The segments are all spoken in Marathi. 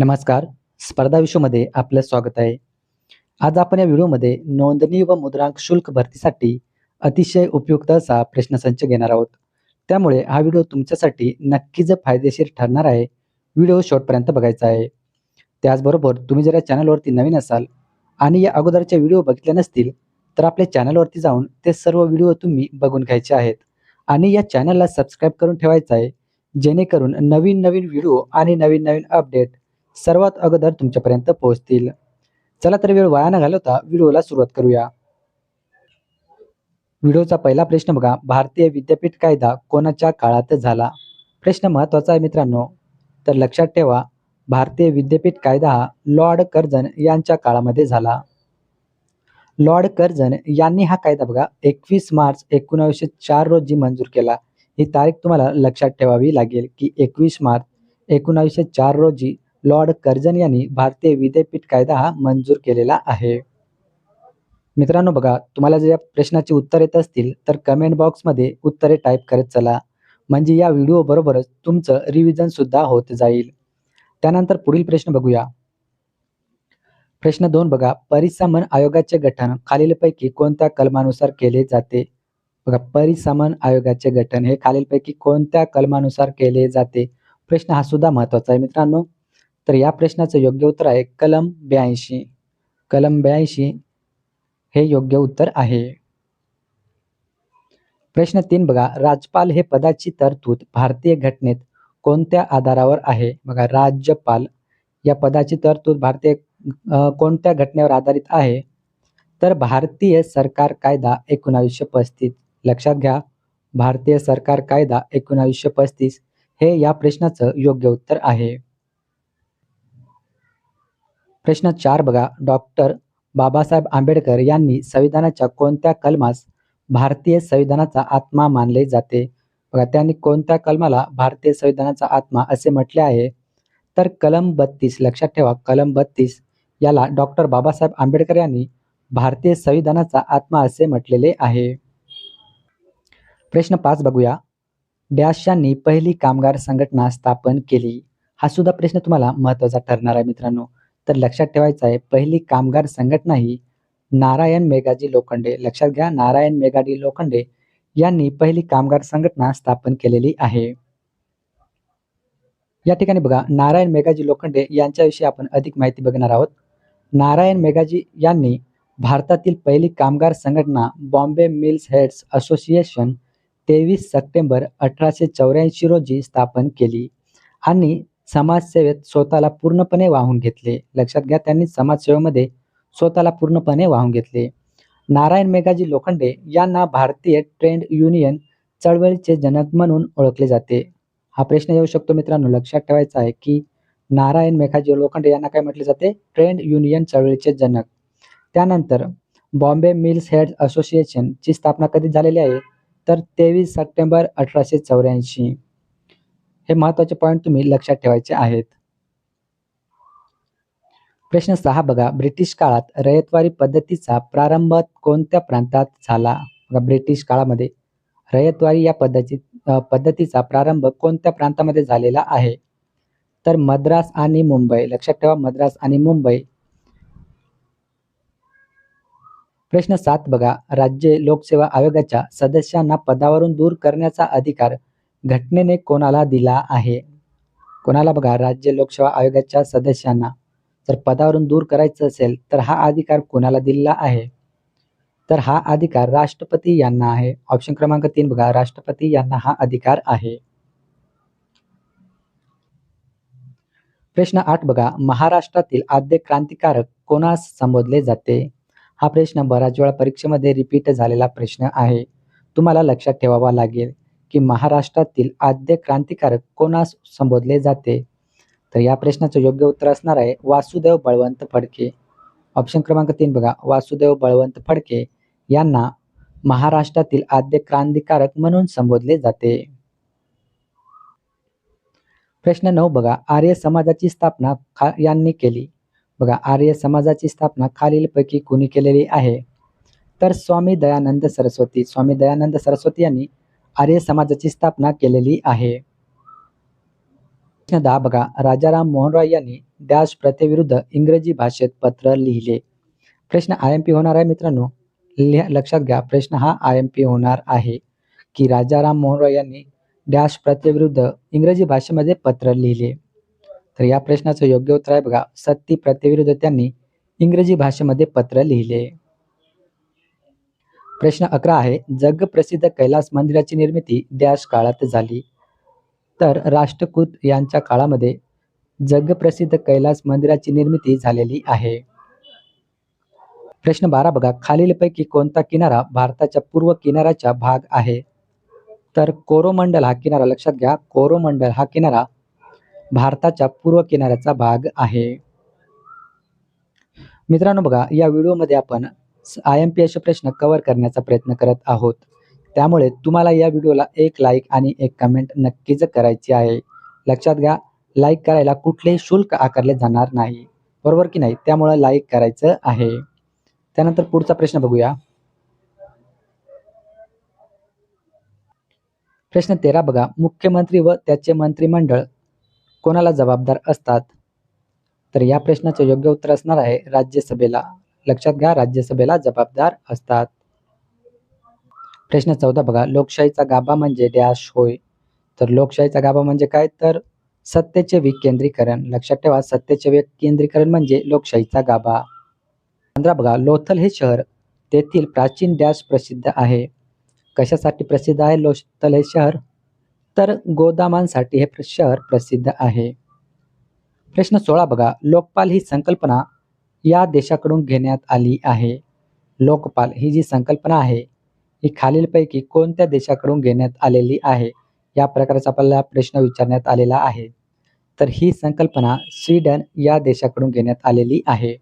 नमस्कार. स्पर्धा विश्वमध्ये आपलं स्वागत आहे. आज आपण या व्हिडिओमध्ये नोंदणी व मुद्रांक शुल्क भरतीसाठी अतिशय उपयुक्त असा प्रश्नसंच घेणार आहोत. त्यामुळे हा व्हिडिओ तुमच्यासाठी नक्कीच फायदेशीर ठरणार आहे. व्हिडिओ शेवटपर्यंत बघायचा आहे. त्याचबरोबर तुम्ही जर या चॅनलवरती नवीन असाल आणि या अगोदरच्या व्हिडिओ बघितल्या नसतील तर आपल्या चॅनलवरती जाऊन ते सर्व व्हिडिओ तुम्ही बघून घ्यायचे आहेत. आणि या चॅनलला सबस्क्राईब करून ठेवायचं आहे जेणेकरून नवीन नवीन व्हिडिओ आणि नवीन नवीन अपडेट सर्वात अगोदर तुमच्यापर्यंत पोहोचतील. चला तर वेळ वाया न घालवता व्हिडिओला सुरुवात करूया. व्हिडिओचा पहिला प्रश्न बघा. भारतीय विद्यापीठ कायदा कोणाच्या काळात झाला? प्रश्न महत्त्वाचा आहे मित्रांनो. तर लक्षात ठेवा भारतीय विद्यापीठ कायदा हा लॉर्ड कर्जन यांच्या काळामध्ये झाला. लॉर्ड कर्जन यांनी हा कायदा बघा एकवीस मार्च एकोणावीसशे चार रोजी मंजूर केला. ही तारीख तुम्हाला लक्षात ठेवावी लागेल की एकवीस मार्च एकोणावीसशे चार रोजी लॉर्ड कर्जन यांनी भारतीय विद्यापीठ कायदा हा मंजूर केलेला आहे. मित्रांनो बघा तुम्हाला जर या प्रश्नाची उत्तर येत असतील तर कमेंट बॉक्समध्ये उत्तरे टाईप करत चला. म्हणजे या व्हिडिओ बरोबरच तुमचं रिव्हिजन सुद्धा होत जाईल. त्यानंतर पुढील प्रश्न बघूया. प्रश्न दोन बघा परिसमन आयोगाचे गठन खालीलपैकी कोणत्या कलमानुसार केले जाते? बघा परिसमन आयोगाचे गठन हे खालीलपैकी कोणत्या कलमानुसार केले जाते? प्रश्न हा सुद्धा महत्त्वाचा आहे मित्रांनो. तर या प्रश्नाचं योग्य उत्तर आहे कलम ब्याऐंशी. कलम ब्याऐंशी हे योग्य उत्तर आहे. प्रश्न तीन बघा राजपाल हे पदाची तरतूद भारतीय घटनेत कोणत्या आधारावर आहे? बघा राज्यपाल या पदाची तरतूद भारतीय कोणत्या घटनेवर आधारित आहे? तर भारतीय सरकार कायदा एकोणावीसशे पस्तीस. लक्षात घ्या भारतीय सरकार कायदा एकोणावीसशे पस्तीस हे या प्रश्नाचं योग्य उत्तर आहे. प्रश्न चार बघा. डॉक्टर बाबासाहेब आंबेडकर यांनी संविधानाच्या कोणत्या कलमास भारतीय संविधानाचा आत्मा मानले जाते? बघा त्यांनी कोणत्या कलमाला भारतीय संविधानाचा आत्मा असे म्हटले आहे? तर कलम बत्तीस लक्षात ठेवा कलम बत्तीस याला डॉक्टर बाबासाहेब आंबेडकर यांनी भारतीय संविधानाचा आत्मा असे म्हटलेले आहे. प्रश्न पाच बघूया. डॅश यांनी पहिली कामगार संघटना स्थापन केली? हा सुद्धा प्रश्न तुम्हाला महत्त्वाचा ठरणार आहे मित्रांनो. तर लक्षात ठेवायचं आहे पहिली कामगार संघटना ही नारायण मेघाजी लोखंडे. लक्षात घ्या नारायण मेघाजी लोखंडे यांनी पहिली कामगार संघटना स्थापन केलेली आहे. या ठिकाणी बघा नारायण मेघाजी लोखंडे यांच्याविषयी आपण अधिक माहिती बघणार आहोत. नारायण मेघाजी यांनी भारतातील पहिली कामगार संघटना बॉम्बे मिल्स हेड्स असोसिएशन तेवीस सप्टेंबर अठराशे चौऱ्याऐंशी रोजी स्थापन केली आणि समाजसेवेत स्वतःला पूर्णपणे वाहून घेतले. लक्षात घ्या त्यांनी समाजसेवेमध्ये स्वतःला पूर्णपणे वाहून घेतले. नारायण मेघाजी लोखंडे यांना भारतीय ट्रेंड युनियन चळवळीचे जनक म्हणून ओळखले जाते. हा प्रश्न येऊ शकतो मित्रांनो. लक्षात ठेवायचा आहे की नारायण मेघाजी लोखंडे यांना काय म्हटले जाते? ट्रेंड युनियन चळवळीचे जनक. त्यानंतर बॉम्बे मिल्स हेड असोसिएशनची स्थापना कधी झालेली आहे? तर तेवीस सप्टेंबर अठराशे चौऱ्याऐंशी. हे महत्त्वाचे पॉईंट तुम्ही लक्षात ठेवायचे आहेत. प्रश्न सहा बघा ब्रिटिश काळात रयतवारी पद्धतीचा प्रारंभ कोणत्या प्रांतात झाला? ब्रिटिश काळामध्ये रयतवारी या पद्धती पद्धतीचा प्रारंभ कोणत्या प्रांतामध्ये झालेला आहे? तर मद्रास आणि मुंबई लक्षात ठेवा मद्रास आणि मुंबई. प्रश्न सात बघा राज्य लोकसेवा आयोगाच्या सदस्यांना पदावरून दूर करण्याचा अधिकार घटनेने कोणाला दिला आहे? कोणाला बघा राज्य लोकसेवा आयोगाच्या सदस्यांना जर पदावरून दूर करायचं असेल तर हा अधिकार कोणाला दिलेला आहे? तर हा अधिकार राष्ट्रपती यांना आहे. ऑप्शन क्रमांक तीन बघा. राष्ट्रपती यांना हा अधिकार आहे. प्रश्न आठ बघा. महाराष्ट्रातील आद्य क्रांतिकारक कोणास संबोधले जाते? हा प्रश्न बऱ्याच वेळा परीक्षेमध्ये रिपीट झालेला प्रश्न आहे. तुम्हाला लक्षात ठेवावा लागेल. की महाराष्ट्रातील आद्य क्रांतिकारक कोणास संबोधले जाते? तर या प्रश्नाचं योग्य उत्तर असणार आहे वासुदेव बळवंत फडके. ऑप्शन क्रमांक तीन बघा. वासुदेव बळवंत फडके यांना महाराष्ट्रातील आद्य क्रांतिकारक म्हणून संबोधले जाते. प्रश्न नऊ बघा. आर्य समाजाची स्थापना खा यांनी केली. बघा आर्य समाजाची स्थापना खालीलपैकी कोणी केलेली आहे? तर स्वामी दयानंद सरस्वती. स्वामी दयानंद सरस्वती यांनी आर्य समाजाची स्थापना केलेली आहे. प्रश्न दहा बघा राजाराम मोहन रॉय यांनी डॅश प्रथेविरुद्ध इंग्रजी भाषेत पत्र लिहिले. प्रश्न आय एम पी होणार आहे मित्रांनो? लक्षात घ्या प्रश्न हा आय एम पी होणार आहे की राजाराम मोहन रॉय यांनी डॅश प्रथेविरुद्ध इंग्रजी भाषेमध्ये पत्र लिहिले. तर या प्रश्नाचं योग्य उत्तर आहे बघा सत्ती प्रथेविरुद्ध त्यांनी इंग्रजी भाषेमध्ये पत्र लिहिले. प्रश्न अकरा आहे जगप्रसिद्ध कैलास मंदिराची निर्मिती डॅश काळात झाली. तर राष्ट्रकूत यांच्या काळामध्ये जगप्रसिद्ध कैलास मंदिराची निर्मिती झालेली आहे. प्रश्न बारा बघा खालीलपैकी कोणता किनारा भारताच्या पूर्व किनाऱ्याचा भाग आहे? तर कोरोमंडल हा किनारा लक्षात घ्या कोरोमंडल हा किनारा भारताच्या पूर्व किनाऱ्याचा भाग आहे. मित्रांनो बघा या व्हिडिओमध्ये आपण आय एम पी असे प्रश्न कव्हर करण्याचा प्रयत्न करत आहोत. त्यामुळे तुम्हाला या व्हिडिओला एक लाईक आणि एक कमेंट नक्कीच करायची आहे. लक्षात घ्या लाईक करायला कुठलेही शुल्क आकारले जाणार नाही. बरोबर की नाही? त्यामुळं लाईक करायचं आहे. त्यानंतर पुढचा प्रश्न बघूया. प्रश्न तेरा बघा. मुख्यमंत्री व त्याचे मंत्रिमंडळ कोणाला जबाबदार असतात? तर या प्रश्नाचं योग्य उत्तर असणार आहे राज्यसभेला. लक्षात घ्या राज्यसभेला जबाबदार असतात. प्रश्न चौदा बघा लोकशाहीचा गाभा म्हणजे डॅश होय. तर लोकशाहीचा गाभा म्हणजे काय? तर सत्तेचे विकेंद्रीकरण लक्षात ठेवा सत्तेचे विकेंद्रीकरण म्हणजे लोकशाहीचा गाभा. पंधरा बघा लोथल हे शहर तेथील प्राचीन डॅश प्रसिद्ध आहे. कशासाठी प्रसिद्ध आहे लोथल हे शहर? तर गोदामांसाठी हे शहर प्रसिद्ध आहे. प्रश्न सोळा बघा लोकपाल ही संकल्पना या देशाकडून घेण्यात आली आहे. लोकपाल ही जी संकल्पना आहे ही खालीलपैकी कोणत्या देशाकडून घेण्यात आलेली आहे या प्रकारचा आपल्याला प्रश्न विचारण्यात आलेला आहे. तर ही संकल्पना स्वीडन या देशाकडून घेण्यात आलेली आहे.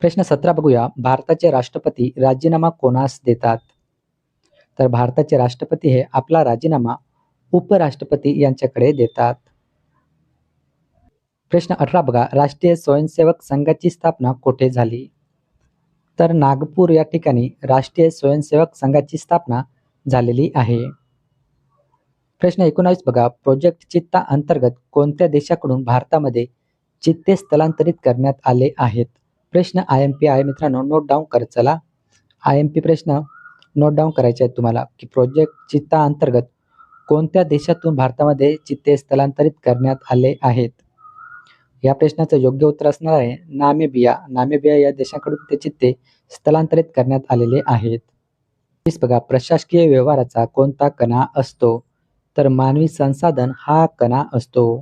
प्रश्न सतरा बघूया. भारताचे राष्ट्रपती राजीनामा कोणास देतात? तर भारताचे राष्ट्रपती हे आपला राजीनामा उपराष्ट्रपती यांच्याकडे देतात. प्रश्न अठरा बघा. राष्ट्रीय स्वयंसेवक संघाची स्थापना कोठे झाली? तर नागपूर या ठिकाणी राष्ट्रीय स्वयंसेवक संघाची स्थापना झालेली आहे. प्रश्न एकोणावीस बघा. प्रोजेक्ट चित्ता अंतर्गत कोणत्या देशाकडून भारतामध्ये चित्ते स्थलांतरित करण्यात आले आहेत? प्रश्न आय एम पी आहे मित्रांनो. नोट डाऊन करत चला. आय एम पी प्रश्न नोट डाऊन करायचे आहेत तुम्हाला. की प्रोजेक्ट चित्ता अंतर्गत कोणत्या देशातून भारतामध्ये चित्ते स्थलांतरित करण्यात आले आहेत? या प्रश्नाचं योग्य उत्तर असणार आहे. नामेबिया नामेबिया या देशाकडून ते चित्ते स्थलांतरित करण्यात आलेले आहेत. बघा प्रशासकीय व्यवहाराचा कोणता कणा असतो? तर मानवी संसाधन हा कणा असतो.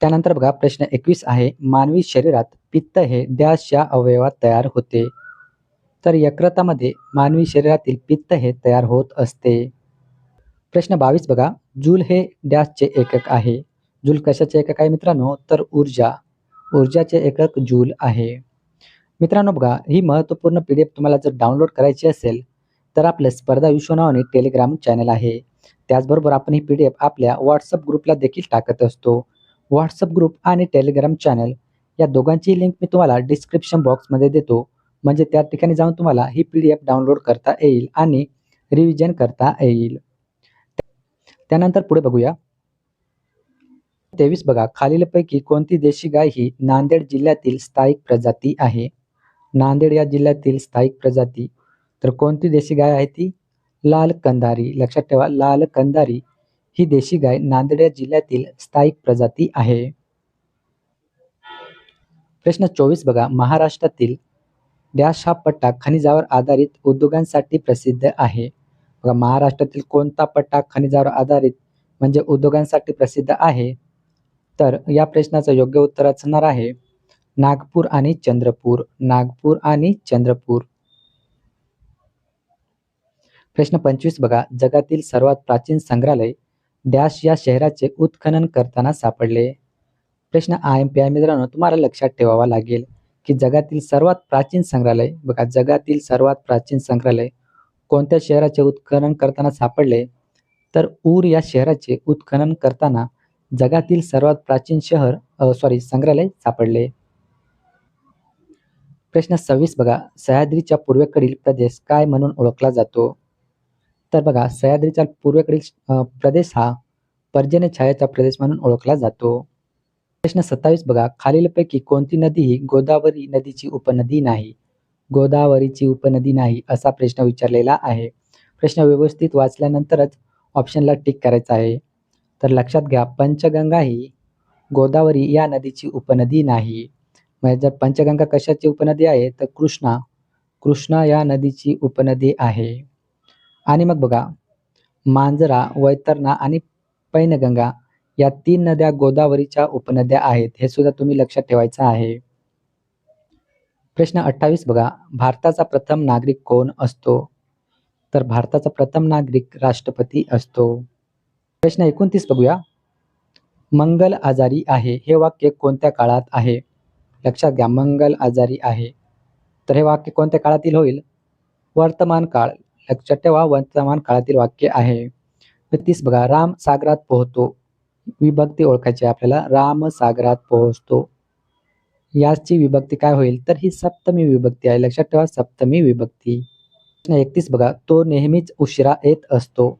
त्यानंतर बघा प्रश्न एकवीस आहे. मानवी शरीरात पित्त हे डॅश या अवयवात तयार होते. तर यकृतामध्ये मानवी शरीरातील पित्त हे तयार होत असते. प्रश्न बावीस बघा. जूल हे डॅशचे एकक आहे. जूल कशाचे एकक आहे मित्रांनो? तर ऊर्जा. ऊर्जाचे एकक जूल आहे. मित्रांनो बघा ही महत्त्वपूर्ण पी डी एफ तुम्हाला जर डाउनलोड करायची असेल तर आपलं स्पर्धा विश्व नावाने टेलिग्राम चॅनल आहे. त्याचबरोबर आपण ही पी डी एफ आपल्या व्हॉट्सअप ग्रुपला देखील टाकत असतो. व्हॉट्सअप ग्रुप आणि टेलिग्राम चॅनल या दोघांची लिंक मी तुम्हाला डिस्क्रिप्शन बॉक्समध्ये देतो. म्हणजे त्या ठिकाणी जाऊन तुम्हाला ही पी डी एफ डाउनलोड करता येईल आणि रिव्हिजन करता येईल. त्यानंतर पुढे बघूया. तेवीस बघा खालीलपैकी कोणती देशी गाय ही नांदेड जिल्ह्यातील स्थायिक प्रजाती आहे? नांदेड या जिल्ह्यातील स्थायिक प्रजाती. तर कोणती देशी गाय आहे ती? लाल कंदारी. लक्षात ठेवा लाल कंदारी ही देशी गाय नांदेड या जिल्ह्यातील स्थायिक प्रजाती आहे. प्रश्न चोवीस बघा महाराष्ट्रातील डॅश हा पट्टा खनिजावर आधारित उद्योगांसाठी प्रसिद्ध आहे. बघा महाराष्ट्रातील कोणता पट्टा खनिजावर आधारित म्हणजे उद्योगांसाठी प्रसिद्ध आहे? तर या प्रश्नाचं योग्य उत्तर असणार आहे नागपूर आणि चंद्रपूर नागपूर आणि चंद्रपूर. प्रश्न पंचवीस बघा जगातील सर्वात प्राचीन संग्रहालय डॅश या शहराचे उत्खनन करताना सापडले. प्रश्न आय एम पी आय मित्रांनो तुम्हाला लक्षात ठेवावा लागेल की जगातील सर्वात प्राचीन संग्रहालय बघा जगातील सर्वात प्राचीन संग्रहालय कोणत्या शहराचे उत्खनन करताना सापडले? तर ऊर या शहराचे उत्खनन करताना जगातील सर्वात प्राचीन शहर सॉरी संग्रहालय सापडले. प्रश्न सव्वीस बघा. सह्याद्रीच्या पूर्वेकडील प्रदेश काय म्हणून ओळखला जातो? तर बघा सह्याद्रीच्या पूर्वेकडील प्रदेश हा पर्जन्य छायाचा प्रदेश म्हणून ओळखला जातो. प्रश्न सत्तावीस बघा. खालीलपैकी कोणती नदी ही गोदावरी नदीची उपनदी नाही? गोदावरीची उपनदी नाही असा प्रश्न विचारलेला आहे. प्रश्न व्यवस्थित वाचल्यानंतरच ऑप्शनला टिक करायचा आहे. तर लक्षात घ्या पंचगंगा ही गोदावरी या नदीची उपनदी नाही. म्हणजे जर पंचगंगा कशाची उपनदी आहे? तर कृष्णा कृष्णा या नदीची उपनदी आहे. आणि मग बघा मांजरा वैतरणा आणि पैनगंगा या तीन नद्या गोदावरीच्या उपनद्या आहेत हे सुद्धा तुम्ही लक्षात ठेवायचं आहे. प्रश्न अठ्ठावीस बघा भारताचा प्रथम नागरिक कोण असतो? तर भारताचा प्रथम नागरिक राष्ट्रपती असतो. प्रश्न एकोणतीस बघूया. मंगल आजारी आहे. हे वाक्य कोणत्या काळात आहे? लक्षात घ्या मंगल आजारी आहे. तर हे वाक्य कोणत्या काळातील होईल? वर्तमान काळ. लक्षात ठेवा वर्तमान काळातील वाक्य आहे. तीस बघा राम सागरात पोहतो विभक्ती ओळखायची आपल्याला. राम सागरात पोहोचतो. याची विभक्ती काय होईल? तर ही सप्तमी विभक्ती आहे. लक्षात ठेवा सप्तमी विभक्ती. एकतीस बघा तो नेहमीच उशिरा येत असतो.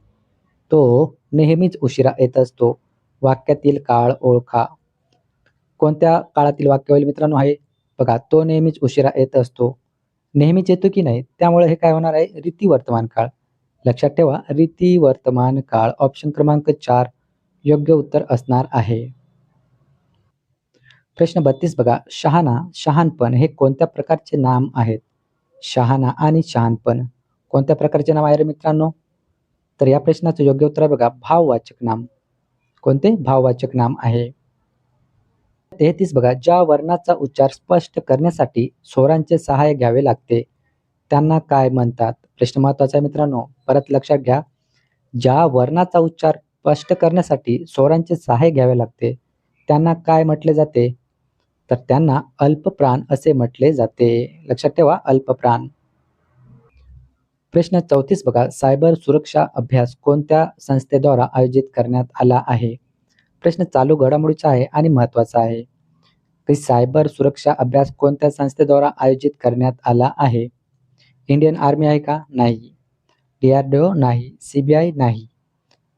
तो नेहमीच उशिरा येत असतो. वाक्यातील काळ ओळखा. कोणत्या काळातील वाक्य होईल मित्रांनो आहे? बघा तो नेहमीच उशिरा येत असतो. नेहमीच येतो की नाही? त्यामुळे हे काय होणार आहे? रीती वर्तमान काळ. लक्षात ठेवा रीती वर्तमान काळ ऑप्शन क्रमांक चार योग्य उत्तर असणार आहे. प्रश्न बत्तीस बघा शहाणा शहाणपण हे कोणत्या प्रकारचे नाम आहेत? शहाणा आणि शहाणपण. कोणत्या प्रकारचे नाम आहे रे मित्रांनो? तर या प्रश्नाचं योग्य उत्तर आहे बघा भाववाचक नाम. कोणते? भाववाचक नाम आहे. तेहतीस बघा ज्या वर्णाचा उच्चार स्पष्ट करण्यासाठी स्वरांचे सहाय्य घ्यावे लागते त्यांना काय म्हणतात? प्रश्न महत्त्वाचा आहे मित्रांनो. परत लक्षात घ्या ज्या वर्णाचा उच्चार स्पष्ट करण्यासाठी स्वरांचे सहाय्य घ्यावे लागते त्यांना काय म्हटले जाते? तर त्यांना अल्पप्राण असे म्हटले जाते. लक्षात ठेवा अल्पप्राण. प्रश्न चौतीस बघा. सायबर सुरक्षा अभ्यास कोणत्या संस्थेद्वारा आयोजित करण्यात आला आहे? प्रश्न चालू घडामोडीचा आहे आणि महत्त्वाचा आहे. की सायबर सुरक्षा अभ्यास कोणत्या संस्थेद्वारा आयोजित करण्यात आला आहे? इंडियन आर्मी आहे का? नाही. डी आर डी ओ नाही. सी बी आय नाही.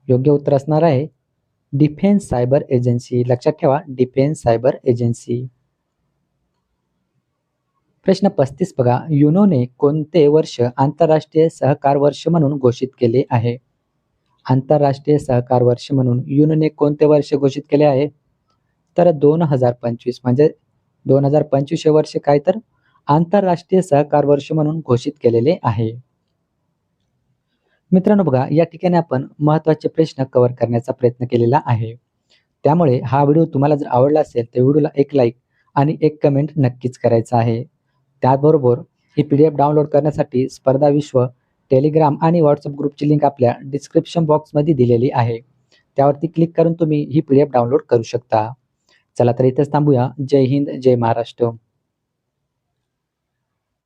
योग्य उत्तर असणार आहे. Defence cyber agency. लक्षात ठेवा. Defence cyber agency. प्रश्न पस्तीस बघा. युनोने कोणते वर्ष आंतरराष्ट्रीय सहकार वर्ष म्हणून घोषित केले आहे? आंतरराष्ट्रीय सहकार वर्ष म्हणून युनोने कोणते वर्ष घोषित केले आहे? तर दोन हजार पंचवीस म्हणजे दोन हजार पंचवीस हे वर्ष काय तर? आंतरराष्ट्रीय सहकार वर्ष म्हणून घोषित केलेले आहे. मित्रांनो बघा या ठिकाणी आपण महत्त्वाचे प्रश्न कव्हर करण्याचा प्रयत्न केलेला आहे. त्यामुळे हा व्हिडिओ तुम्हाला जर आवडला असेल तर व्हिडिओला एक लाईक आणि एक कमेंट नक्कीच करायचा आहे. त्याचबरोबर ही पी डी एफ डाउनलोड करण्यासाठी स्पर्धा विश्व टेलिग्राम आणि व्हॉट्सअप ग्रुपची लिंक आपल्या डिस्क्रिप्शन बॉक्समध्ये दिलेली आहे. त्यावरती क्लिक करून तुम्ही ही पी डी एफ डाउनलोड करू शकता. चला तर इथेच थांबूया. जय हिंद जय महाराष्ट्र.